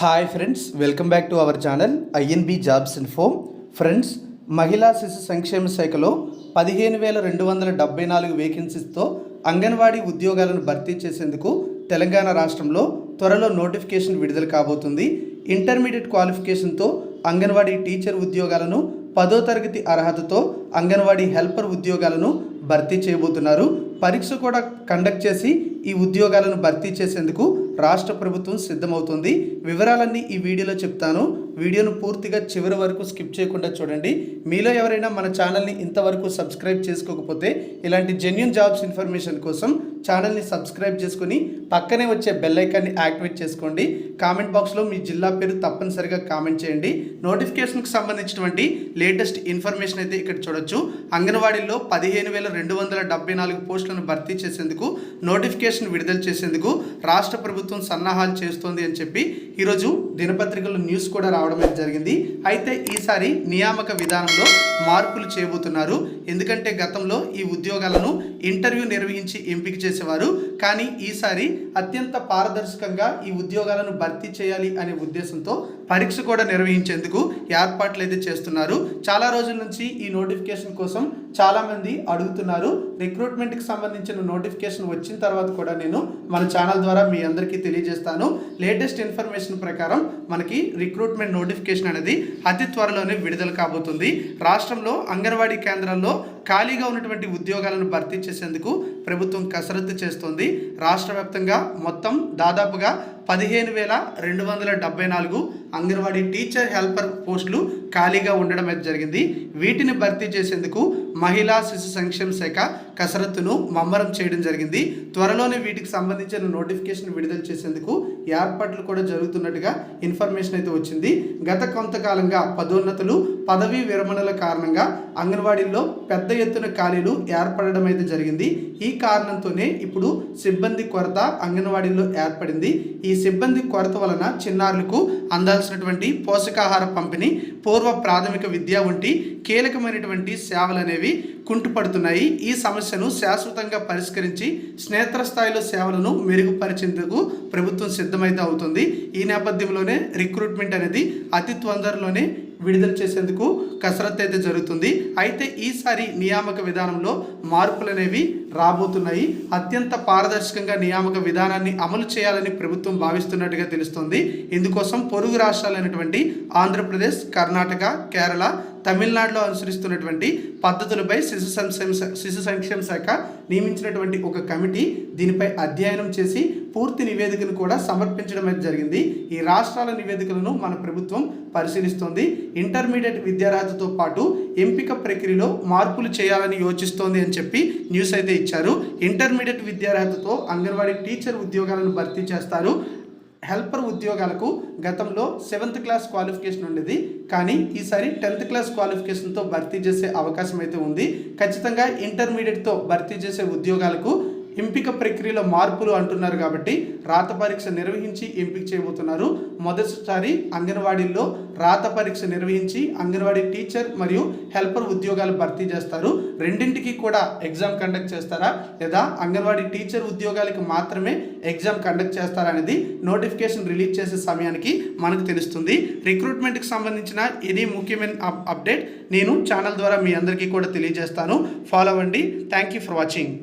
Hi friends welcome back to our channel INB jobs info friends మహిళా శిశు సంక్షేమ శాఖలో పదిహేను వేల రెండు వందల డెబ్బై నాలుగు వేకెన్సీస్తో అంగన్వాడీ ఉద్యోగాలను భర్తీ చేసేందుకు తెలంగాణ రాష్ట్రంలో త్వరలో నోటిఫికేషన్ విడుదల కాబోతుంది. ఇంటర్మీడియట్ క్వాలిఫికేషన్తో అంగన్వాడీ టీచర్ ఉద్యోగాలను పదో తరగతి అర్హతతో అంగన్వాడీ హెల్పర్ ఉద్యోగాలను భర్తీ చేయబోతున్నారు. పరీక్ష కూడా కండక్ట్ చేసి ఈ ఉద్యోగాలను భర్తీ చేసేందుకు రాష్ట్ర ప్రభుత్వం సిద్ధమవుతుంది. వివరాలన్నీ ఈ వీడియోలో చెప్తాను. వీడియోను పూర్తిగా చివరి వరకు స్కిప్ చేయకుండా చూడండి. మీలో ఎవరైనా మన ఛానల్ని ఇంతవరకు సబ్స్క్రైబ్ చేసుకోకపోతే ఇలాంటి జెన్యున్ జాబ్స్ ఇన్ఫర్మేషన్ కోసం ఛానల్ని సబ్స్క్రైబ్ చేసుకుని పక్కనే వచ్చే బెల్ ఐకాన్ని యాక్టివేట్ చేసుకోండి. కామెంట్ బాక్స్లో మీ జిల్లా పేరు తప్పనిసరిగా కామెంట్ చేయండి. నోటిఫికేషన్కి సంబంధించినటువంటి లేటెస్ట్ ఇన్ఫర్మేషన్ అయితే ఇక్కడ చూడొచ్చు. అంగన్వాడీలో పదిహేను వేల రెండు వందల డెబ్బై నాలుగు పోస్టులను భర్తీ చేసేందుకు నోటిఫికేషన్ విడుదల చేసేందుకు రాష్ట్ర ప్రభుత్వం సన్నాహాలు చేస్తోంది అని చెప్పి ఈరోజు దినపత్రికల్లో న్యూస్ కూడా రావడం అయితే జరిగింది. అయితే ఈసారి నియామక విధానంలో మార్పులు చేయబోతున్నారు. ఎందుకంటే గతంలో ఈ ఉద్యోగాలను ఇంటర్వ్యూ నిర్వహించి ఎంపిక చేసేవారు. కానీ ఈసారి అత్యంత పారదర్శకంగా ఈ ఉద్యోగాలను భర్తీ చేయాలి అనే ఉద్దేశంతో పరీక్ష కూడా నిర్వహించేందుకు ఏర్పాట్లు అయితే చేస్తున్నారు. చాలా రోజుల నుంచి ఈ నోటిఫికేషన్ కోసం చాలామంది అడుగుతున్నారు. రిక్రూట్మెంట్కి సంబంధించిన నోటిఫికేషన్ వచ్చిన తర్వాత కూడా నేను మన ఛానల్ ద్వారా మీ అందరికీ తెలియజేస్తాను. లేటెస్ట్ ఇన్ఫర్మేషన్ ప్రకారం మనకి రిక్రూట్మెంట్ నోటిఫికేషన్ అనేది అతి త్వరలోనే విడుదల కాబోతుంది. రాష్ట్రంలో అంగన్వాడీ కేంద్రాల్లో ఖాళీగా ఉన్నటువంటి ఉద్యోగాలను భర్తీ చేసేందుకు ప్రభుత్వం కసరత్తు చేస్తోంది. రాష్ట్ర వ్యాప్తంగా మొత్తం దాదాపుగా పదిహేను వేల రెండు వందల డెబ్బై నాలుగు అంగన్వాడీ టీచర్ హెల్పర్ పోస్టులు ఖాళీగా ఉండడం అయితే జరిగింది. వీటిని భర్తీ చేసేందుకు మహిళా శిశు సంక్షేమ శాఖ కసరత్తును మమ్మరం చేయడం జరిగింది. త్వరలోనే వీటికి సంబంధించిన నోటిఫికేషన్ విడుదల చేసేందుకు ఏర్పాట్లు కూడా జరుగుతున్నట్టుగా ఇన్ఫర్మేషన్ అయితే వచ్చింది. గత కొంతకాలంగా పదోన్నతులు పదవీ విరమణల కారణంగా అంగన్వాడీల్లో పెద్ద ఎత్తున ఖాళీలు ఏర్పడడం అయితే జరిగింది. ఈ కారణంతోనే ఇప్పుడు సిబ్బంది కొరత అంగన్వాడీల్లో ఏర్పడింది. ఈ సిబ్బంది కొరత వలన చిన్నారులకు అందాల్సినటువంటి పోషకాహార పంపిణీ పూర్వ ప్రాథమిక విద్య వంటి కీలకమైనటువంటి సేవలు అనేవి కుంటుపడుతున్నాయి. ఈ సమస్యను శాశ్వతంగా పరిష్కరించి స్నేత్ర స్థాయిలో సేవలను మెరుగుపరిచేందుకు ప్రభుత్వం సిద్ధమైతే అవుతుంది. ఈ నేపథ్యంలోనే రిక్రూట్మెంట్ అనేది అతి తొందరలోనే విడుదల చేసేందుకు కసరత్తు అయితే జరుగుతుంది. అయితే ఈసారి నియామక విధానంలో మార్పులు అనేవి రాబోతున్నాయి. అత్యంత పారదర్శకంగా నియామక విధానాన్ని అమలు చేయాలని ప్రభుత్వం భావిస్తున్నట్టుగా తెలుస్తుంది. ఇందుకోసం పొరుగు రాష్ట్రాలైనటువంటి ఆంధ్రప్రదేశ్ కర్ణాటక కేరళ తమిళనాడులో అనుసరిస్తున్నటువంటి పద్ధతులపై శిశు సంక్షేమ శిశు సంక్షేమ శాఖ నియమించినటువంటి ఒక కమిటీ దీనిపై అధ్యయనం చేసి పూర్తి నివేదికను కూడా సమర్పించడం అయితే జరిగింది. ఈ రాష్ట్రాల నివేదికలను మన ప్రభుత్వం పరిశీలిస్తోంది. ఇంటర్మీడియట్ విద్యారాజుతో పాటు ఎంపిక ప్రక్రియలో మార్పులు చేయాలని యోచిస్తోంది అని చెప్పి న్యూస్ అయితే ఇచ్చారు. ఇంటర్మీడియట్ విద్యారాజుతో అంగన్వాడీ టీచర్ ఉద్యోగాలను భర్తీ చేస్తారు. హెల్పర్ ఉద్యోగాలకు గతంలో సెవెంత్ క్లాస్ క్వాలిఫికేషన్ ఉండేది. కానీ ఈసారి టెన్త్ క్లాస్ క్వాలిఫికేషన్తో భర్తీ చేసే అవకాశం అయితే ఉంది. ఖచ్చితంగా ఇంటర్మీడియట్తో భర్తీ చేసే ఉద్యోగాలకు ఎంపిక ప్రక్రియలో మార్పులు అంటున్నారు కాబట్టి రాత పరీక్ష నిర్వహించి ఎంపిక చేయబోతున్నారు. మొదటిసారి అంగన్వాడీల్లో రాత పరీక్ష నిర్వహించి అంగన్వాడీ టీచర్ మరియు హెల్పర్ ఉద్యోగాలు భర్తీ చేస్తారు. రెండింటికి కూడా ఎగ్జామ్ కండక్ట్ చేస్తారా? లేదా అంగన్వాడీ టీచర్ ఉద్యోగాలకు మాత్రమే ఎగ్జామ్ కండక్ట్ చేస్తారా అనేది నోటిఫికేషన్ రిలీజ్ చేసే సమయానికి మనకు తెలుస్తుంది. రిక్రూట్మెంట్కి సంబంధించిన ఎనీ ముఖ్యమైన అప్- అప్డేట్ నేను ఛానల్ ద్వారా మీ అందరికీ కూడా తెలియజేస్తాను. ఫాలో అవ్వండి. Thank you for watching.